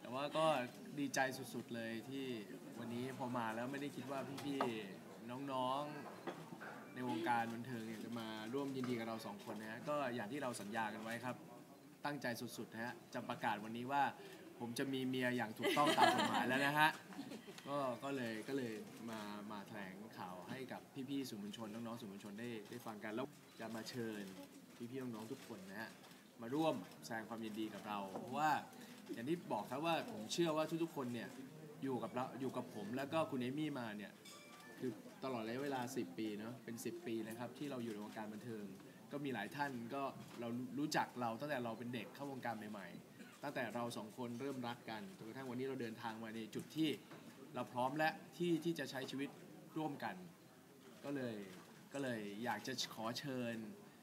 แต่ว่าก็ดีใจสุดๆเลยที่วันนี้พอมาแล้วไม่ได้คิดว่าพี่ๆน้องๆในวงการบันเทิงเนี่ยจะมาร่วมยินดีกับเราสองคนนะฮะก็อย่างที่เราสัญญากันไว้ครับ ตั้งใจสุดๆนะฮะจะประกาศวันนี้ว่าผมจะมีเมียอย่างถูกต้องตามกฎหมายแล้วนะฮะก็ก็เลยก็เลยมามาแถลงข่าวให้กับพี่ๆสื่อมวลชนน้องๆสื่อมวลชนได้ได้ฟังกันแล้วจะมาเชิญพี่ๆน้องๆทุกคนนะฮะมาร่วมแสดงความยินดีกับเราเพราะว่า อย่างที่บอกครับว่าผมเชื่อว่าทุกๆคนเนี่ยอยู่กับเราอยู่กับผมแล้วก็คุณเอมี่มาเนี่ยคือตลอดระยะเวลา 10 ปีเนาะเป็น 10 ปีนะครับที่เราอยู่ในวงการบันเทิง ก็มีหลายท่านก็เรารู้จักเราตั้งแต่เราเป็นเด็กเข้าวงการใหม่ ๆ ตั้งแต่เราสองคนเริ่มรักกันจนกระทั่งวันนี้เราเดินทางมาในจุดที่เราพร้อมและที่ที่จะใช้ชีวิตร่วมกัน ก็เลยก็เลยอยากจะขอเชิญ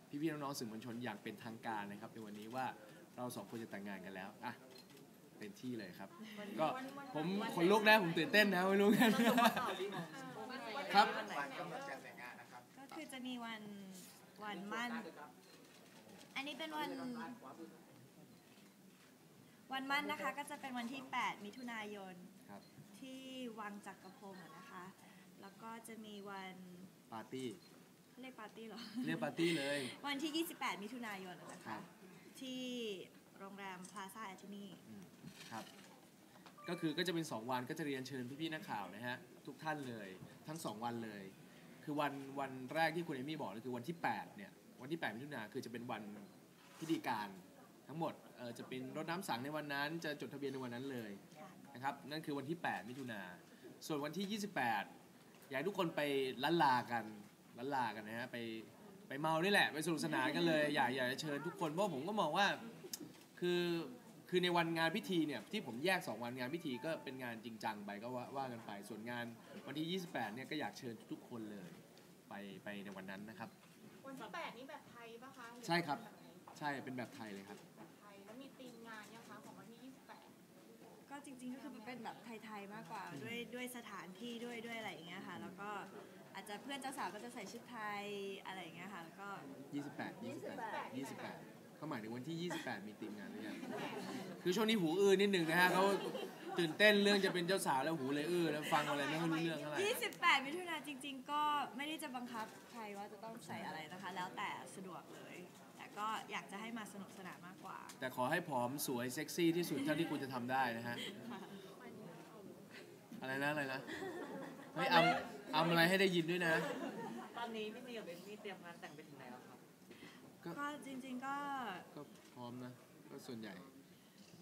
พี่ๆน้องๆสื่อมวลชนอย่างเป็นทางการนะครับในวันนี้ว่าเราสองคนจะแต่งงานกันแล้วอะ เป็นที่เลยครับ ก็ผมขนลุกนะผมตื่นเต้นนะไม่รู้กันครับก็คือจะมีวันวันมั่น อันนี้เป็นวันวันมั่นนะคะก็จะเป็นวันที่ 8 มิถุนายนครับที่วังจักรพงศ์อะนะคะ แล้วก็จะมีวันปาร์ตี้เรียกปาร์ตี้เหรอ เรียกปาร์ตี้เลย วันที่ 28 มิถุนายนอะนะครัคะบที่ โรงแรมพลาซ่าแอที่นี่อืมครับ ก็คือก็จะเป็น 2 วันก็จะเรียนเชิญพี่ๆนักข่าวนะฮะ ทุกท่านเลยทั้ง 2 วันเลย คือวันวันแรกที่คุณเอมี่บอกเลยคือวันที่ 8 เนี่ย วันที่8มิถุนาคือจะเป็นวันพิธีการทั้งหมดเออจะเป็นรดน้ำสังในวันนั้นจะจดทะเบียนในวันนั้นเลยนะครับนั่นคือวันที่ 8 มิถุนาส่วนวันที่ 28 อยากให้ทุกคนไปล้านลากันล้านลากันนะฮะไปไปเมานี่แหละ ไปสนุกสนานกันเลย อยากอยากจะเชิญทุกคนเพราะผมก็มองว่า คือคือในวันงานพิธีเนี่ยที่ผมแยก 2 วันงานพิธีก็เป็นงานจริงจังไปก็ว่าว่ากันไปส่วนงานวันที่ 28 เนี่ยก็อยากเชิญทุกคนเลยไปไปในวันนั้นนะครับ วันที่แปดนี่แบบไทยปะคะหอใช่ครับแบบไหนใช่เป็นแบบไทยเลยครับแบบไทยแล้วมีธีมงานยังคะของวันที่ยี่สิบแปดก็จริงๆก็คือมันเป็นแบบไทยๆมากกว่าด้วยด้วยสถานที่ด้วยด้วยอะไรอย่างเงี้ยค่ะ แล้วก็อาจจะเพื่อนเจ้าสาวก็จะใส่ชุดไทยอะไรอย่างเงี้ยค่ะแล้วก็ 28 28 28 เขาหมายถึงวันที่ 28 มีทีมงานหรือยังคือช่วงนี้หูอื้อนิดหนึ่งนะฮะเขาตื่นเต้นเรื่องจะเป็นเจ้าสาวแล้วหูเลยอื้อแล้วฟังอะไรไม่ค่อยรู้เรื่องเท่าไหร่28 มิถุนาจริง ๆ ก็ไม่ได้จะบังคับใครว่าจะต้องใส่อะไรนะคะ แล้วแต่สะดวกเลย แต่ก็อยากจะให้มาสนุกสนานมากกว่า แต่ขอให้ผอมสวยเซ็กซี่ที่สุดเท่าที่คุณจะทำได้นะฮะอะไรนะอะไรนะเฮ้ยอำอำอะไรให้ได้ยินด้วยนะ ตอนนี้พี่ซีกับเอมมี่เตรียมงานแต่งไปถึงไหนแล้วครับ ก็จริงๆก็ก็พร้อมนะ ก็ส่วนใหญ่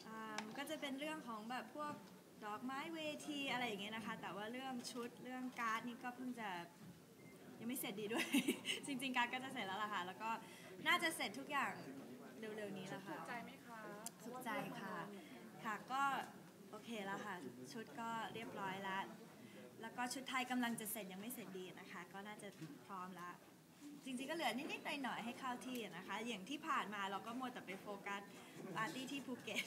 อ่าก็จะเป็นเรื่องของแบบพวกดอกไม้เวทีอะไรอย่างเงี้ยนะคะ แต่ว่าเรื่องชุดเรื่องการ์ดนี่ก็เพิ่งจะยังไม่เสร็จดีด้วย จริง ๆ การ์ดก็จะเสร็จแล้วล่ะค่ะ แล้วก็น่าจะเสร็จทุกอย่างเร็วๆนี้แหละค่ะใจไหมคะสุขใจค่ะ ค่ะก็โอเคแล้วค่ะ ชุดก็เรียบร้อยแล้ว แล้วก็ชุดไทยกำลังจะเสร็จยังไม่เสร็จดีนะคะ ก็น่าจะพร้อมแล้ว จริงๆก็เหลือนิดๆหน่อยๆให้เข้าที่นะคะ อย่างที่ผ่านมาเราก็มัวแต่ไปโฟกัสปาร์ตี้ที่ภูเก็ต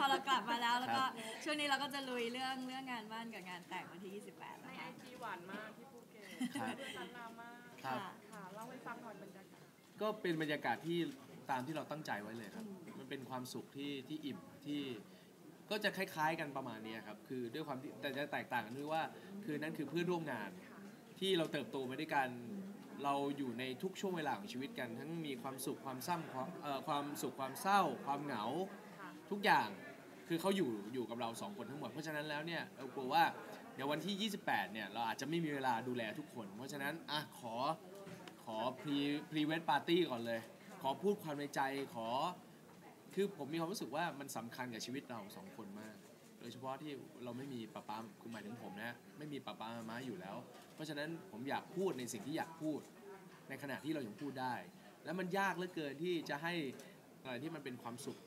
พอเรากลับมาแล้วแล้วก็ช่วงนี้เราก็จะลุยเรื่องเรื่องงานบ้านกับงานแต่งวันที่ 28ในนะไอคะจีหวานมากที่ภูเก็ตครับด้วยซันนามากครับค่ะค่ะเล่าให้ฟังหน่อยบรรยากาศก็เป็นบรรยากาศที่ตามที่เราตั้งใจไว้เลยครับ มันเป็นความสุขที่ที่อิ่มที่ก็จะคล้ายๆกันประมาณนี้ครับ คือด้วยความที่แต่จะแตกต่างกันด้วยว่า คือนั่นคือเพื่อนร่วมงาน ที่เราเติบโตมาด้วยกัน เราอยู่ในทุกช่วงเวลาของชีวิตกัน ทั้งมีความสุขความซ้ำความเอ่อความสุขความเศร้า ความเหงาค่ะทุกอย่างคือเขาอยู่อยู่กับเราสองคนทั้งหมดเพราะฉะนั้นแล้วเนี่ยเรากลัวว่าเดี๋ยววันที่ 28 เนี่ยเราอาจจะไม่มีเวลาดูแลทุกคน เพราะฉะนั้นอะขอขอพรีพรีเวทปาร์ตี้ก่อนเลย ขอพูดความในใจขอ คือผมมีความรู้สึกว่ามันสำคัญกับชีวิตเราสองคนมาก โดยเฉพาะที่เราไม่มีป้าป้าคือหมายถึงผมนะ ไม่มีป้าป้ามาม้าอยู่แล้วเพ ราะฉะนั้นผมอยากพูดในสิ่งที่อยากพูด ในขณะที่เรายังพูดได้ แล้วมันยากเหลือเกินที่จะให้อะไรที่มันเป็นความสุข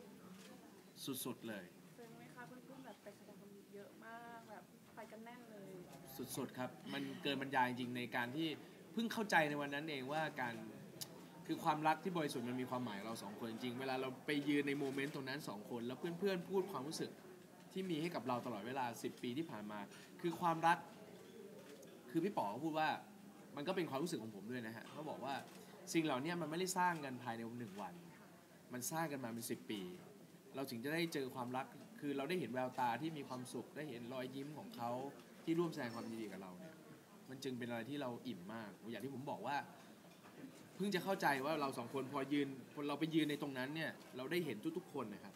สุดๆเลยซึ่งไหมคะเพื่อนๆแบบไปแสดงความยินดีเยอะมากแบบไปกันแน่นเลย สุดๆครับ มันเกินบรรยายจริงๆในการที่เพิ่งเข้าใจในวันนั้นเองว่าการคือความรักที่บริสุทธิ์มันมีความหมายกับเราสองคนจริงๆเวลาเราไปยืนในโมเมนต์ตรงนั้นสองคน แล้วเพื่อนๆพูดความรู้สึกที่มีให้กับเราตลอดเวลา 10 ปีที่ผ่านมา คือความรัก คือพี่ป๋อก็พูดว่ามันก็เป็นความรู้สึกของผมด้วยนะฮะเขาบอกว่าสิ่งเหล่านี้มันไม่ได้สร้างกันภายในหนึ่งวัน มันสร้างกันมาเป็นสิปี เราถึงจะได้เจอความรัก คือเราได้เห็นแววตาที่มีความสุข ได้เห็นรอยยิ้มของเขาที่ร่วมแสดงความยินดีกับเราเนี่ย มันจึงเป็นอะไรที่เราอิ่มมาก อย่างที่ผมบอกว่า เพิ่งจะเข้าใจว่าเราสองคนพอยืนเราไปยืนในตรงนั้นเนี่ย เราได้เห็นทุกๆคนนะครับ